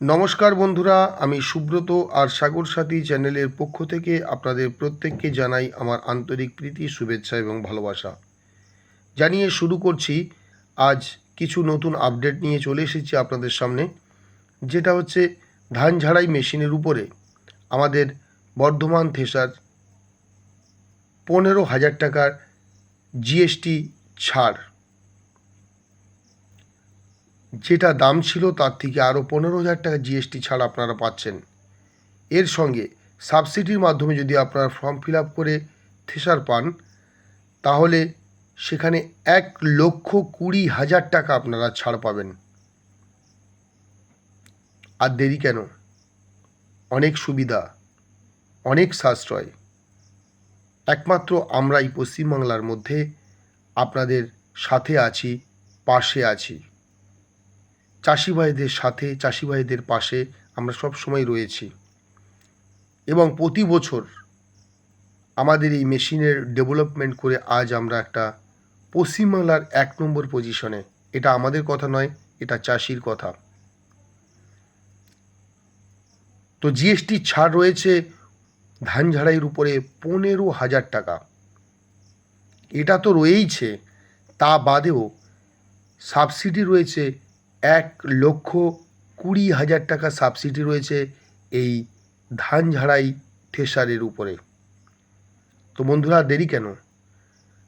নমস্কার বন্ধুরা, আমি সুব্রত আর সাগর সাথী চ্যানেলের পক্ষ থেকে আপনাদের প্রত্যেককে জানাই আমার আন্তরিক প্রীতি, শুভেচ্ছা এবং ভালোবাসা। জানিয়ে শুরু করছি, আজ কিছু নতুন আপডেট নিয়ে চলে এসেছি আপনাদের সামনে, যেটা হচ্ছে ধান ঝাড়াই মেশিনের উপরে আমাদের বর্ধমান থেসার পনেরো হাজার টাকার জিএসটি ছাড়। যেটা দাম ছিল তার থেকে আরও পনেরো হাজার টাকা জিএসটি ছাড় আপনারা পাচ্ছেন। এর সঙ্গে সাবসিডির মাধ্যমে যদি আপনারা ফর্ম ফিল আপ করে থেসার পান, তাহলে সেখানে এক লক্ষ কুড়ি হাজার টাকা আপনারা ছাড় পাবেন। আর দেরি কেন? অনেক সুবিধা, অনেক সাশ্রয়। একমাত্র আমরা এই পশ্চিমবাংলার মধ্যে আপনাদের সাথে আছি, পাশে আছি। চাষি ভাইদের সাথে চাষি ভাইদের পাশে আমরা সব সময় রয়েছি। এবং প্রতি বছর আমাদের এই মেশিনের ডেভেলপমেন্ট করে আজ আমরা একটা পশ্চিমবাংলার এক নম্বর পজিশনে। এটা আমাদের কথা নয়, এটা চাষির কথা। তো জিএসটি ছাড় রয়েছে ধান ঝাড়াইয়ের উপরে পনেরো হাজার টাকা। এটা তো রয়েইছে, তা বাদেও সাবসিডি রয়েছে এক লক্ষ কুড়ি হাজার টাকা সাবসিডি রয়েছে এই ধান ঝাড়াই থ্রেসারের উপরে। তো বন্ধুরা, দেরি কেন?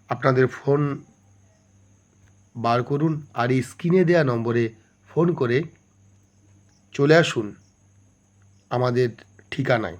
আপনাদের ফোন বার করুন আর এই স্ক্রিনে দেওয়া নম্বরে ফোন করে চলে আসুন আমাদের ঠিকানায়।